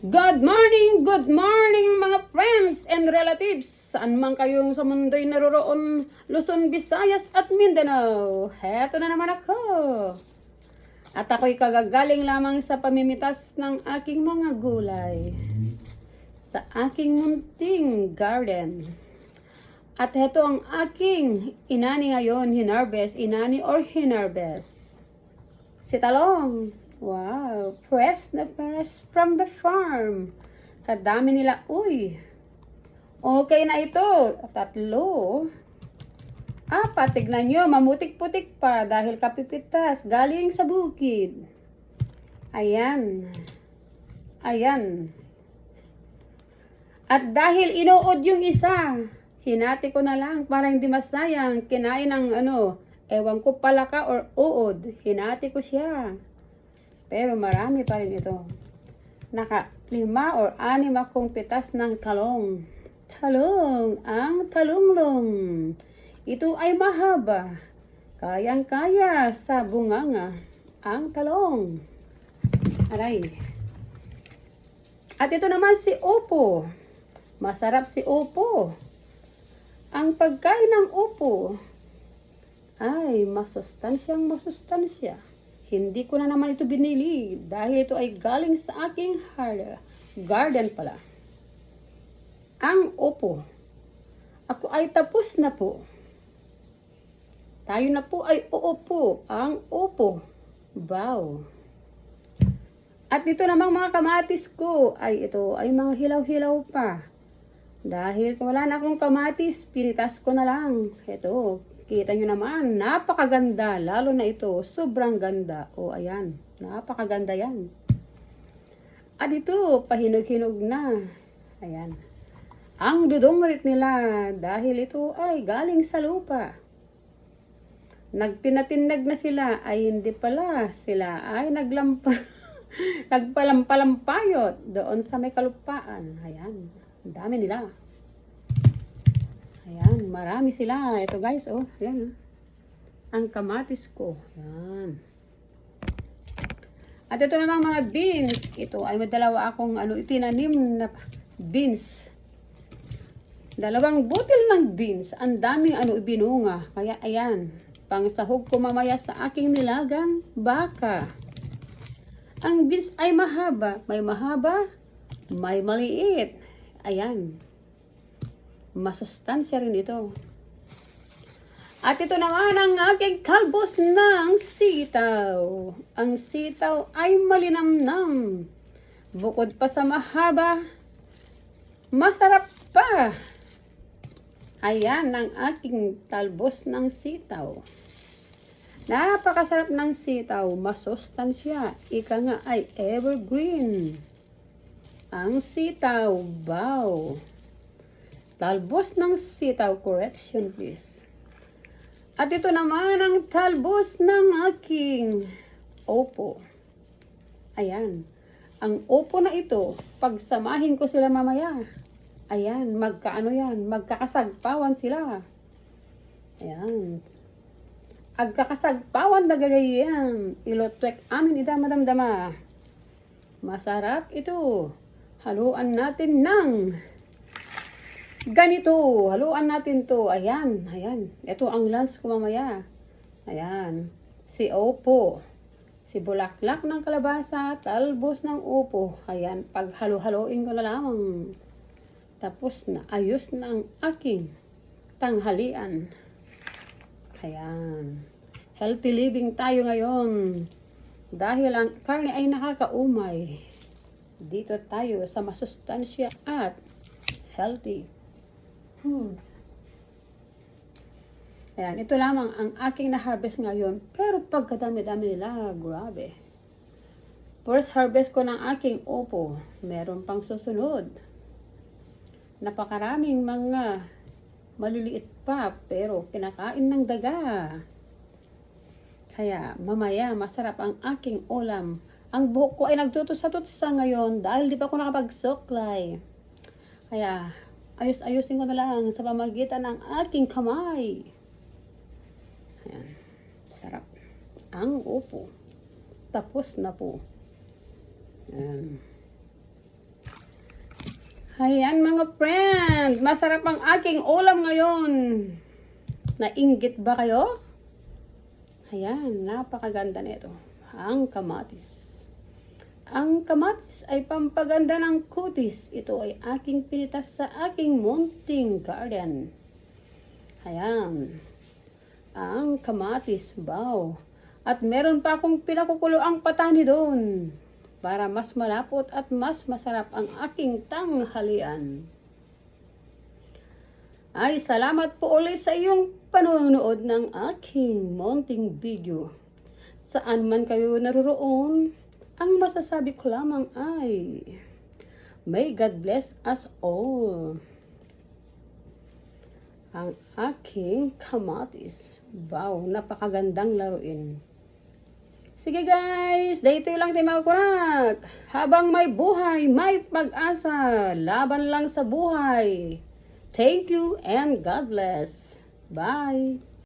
Good morning, good morning mga friends and relatives. Saan man kayong sa mundo'y naroroon, Luzon, Visayas at Mindanao. Heto na naman ako. At ako'y kagagaling lamang sa pamimitas ng aking mga gulay. Sa aking munting garden. At heto ang aking inani ngayon, hinarvest, inani or hinarvest. Si Talong. Wow, fresh na fresh from the farm. Kadami nila, uy. Okay na ito. Tatlo. Apat, tignan nyo, mamutik-putik pa dahil kapipitas. Galing sa bukid. Ayan. Ayan. At dahil inuod yung isa, hinati ko na lang para hindi masayang. Kinain ng ano, ewan ko palaka or uod. Hinati ko siya. Pero marami pa rin ito. Naka lima or anim akong pitas ng talong. Talong, ang talunglong. Ito ay mahaba. Kayang-kaya sa bunganga. Ang talong. Aray. At ito naman si Upo. Masarap si Upo. Ang pagkain ng Upo ay masustansyang masustansya. Hindi ko na naman ito binili dahil ito ay galing sa aking garden pala. Ang opo. Ako ay tapos na po. Tayo na po ay uupo. Ang opo. Wow. At ito namang mga kamatis ko ay ito ay mga hilaw-hilaw pa. Dahil wala na akong kamatis, pinitas ko na lang. Ito, Kita nyo naman, napakaganda. Lalo na ito, sobrang ganda. O, ayan. Napakaganda yan. At ito, pahinog-hinog na. Ayan. Ang dudungrit nila dahil ito ay galing sa lupa. Nagtinatinag na sila ay hindi pala sila ay naglampa nagpalampalampayot doon sa may kalupaan. Ayan. Dami nila. Ayan, marami sila. Ito guys, oh, ayan. oh. Ang kamatis ko. Ayan. At ito namang mga beans. Ito ay may dalawa akong ano, itinanim na beans. Dalawang butil ng beans. Ang daming ano, ibinunga. Kaya ayan, pang sahog ko mamaya sa aking nilagang baka. Ang beans ay mahaba. May mahaba, may maliit. Ayan masustansya rin ito. At ito naman ang aking kalbos ng sitaw. Ang sitaw ay malinamnam. Bukod pa sa mahaba, masarap pa. Ayan ang aking talbos ng sitaw. Napakasarap ng sitaw, masustansya. Ika nga ay evergreen. Ang sitaw, wow. Talbos ng sitaw, correction please. At ito naman ang talbos ng aking opo. Ayan. Ang opo na ito, pagsamahin ko sila mamaya. Ayan, magkaano yan, magkakasagpawan sila. Ayan. Agkakasagpawan na gagayan. Ilotwek amin ida madamdama. Masarap ito. Haluan natin ng Ganito, haluan natin to. Ayan, ayan. Ito ang lunch ko mamaya. Ayan. Si Opo. Si bulaklak ng kalabasa, talbos ng upo. Ayan, pag halo-haloin ko na lamang. Tapos na, ayos na ang aking tanghalian. Ayan. Healthy living tayo ngayon. Dahil ang karne ay nakakaumay. Dito tayo sa masustansya at healthy foods. Ayan, ito lamang ang aking na-harvest ngayon. Pero pagkadami-dami nila, grabe. First harvest ko ng aking opo. Meron pang susunod. Napakaraming mga maliliit pa, pero kinakain ng daga. Kaya mamaya masarap ang aking ulam. Ang buhok ko ay nagtutusa-tusa ngayon dahil di pa ako nakapagsuklay. Kaya ayos-ayusin ko na lang sa pamagitan ng aking kamay. Ayan. Sarap. Ang upo. Tapos na po. Ayan. Ayan mga friend, masarap ang aking ulam ngayon. Nainggit ba kayo? Ayan, napakaganda nito. Ang kamatis. Ang kamatis ay pampaganda ng kutis. Ito ay aking pinitas sa aking munting garden. Ayan. Ang kamatis. Wow. At meron pa akong pinakukulo ang patani doon. Para mas malapot at mas masarap ang aking tanghalian. Ay, salamat po ulit sa iyong panonood ng aking munting video. Saan man kayo naroroon, ang masasabi ko lamang ay, May God bless us all. Ang aking kamatis. Wow, napakagandang laruin. Sige guys, dito lang tayo magkurak. Habang may buhay, may pag-asa. Laban lang sa buhay. Thank you and God bless. Bye.